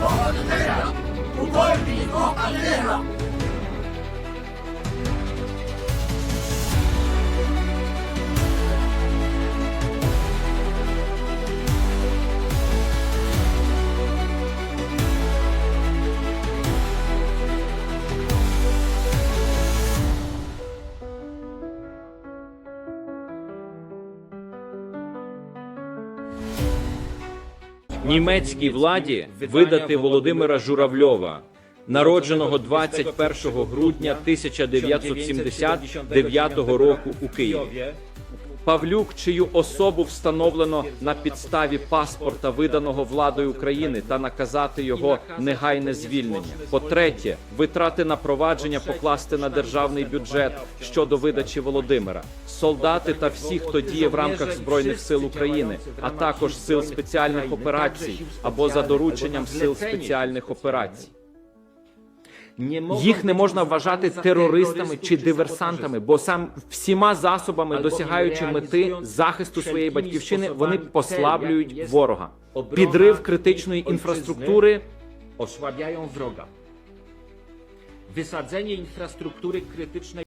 فوق الغيرة وقلبي فوق الغيرة німецькій владі видати Володимира Журавльова, народженого 21 грудня 1979 року у Києві. Павлюк, чию особу встановлено на підставі паспорта, виданого владою України, та наказати його негайне звільнення. По-третє, витрати на провадження покласти на державний бюджет щодо видачі Володимира, солдати та всі, хто діє в рамках збройних сил України, а також сил спеціальних операцій або за дорученням сил спеціальних операцій. Їх не можна вважати терористами чи диверсантами, бо сам всіма засобами, досягаючи мети захисту своєї батьківщини, вони послаблюють ворога. Підрив критичної інфраструктури osłabiają wroga. Wysadzenie infrastruktury krytycznej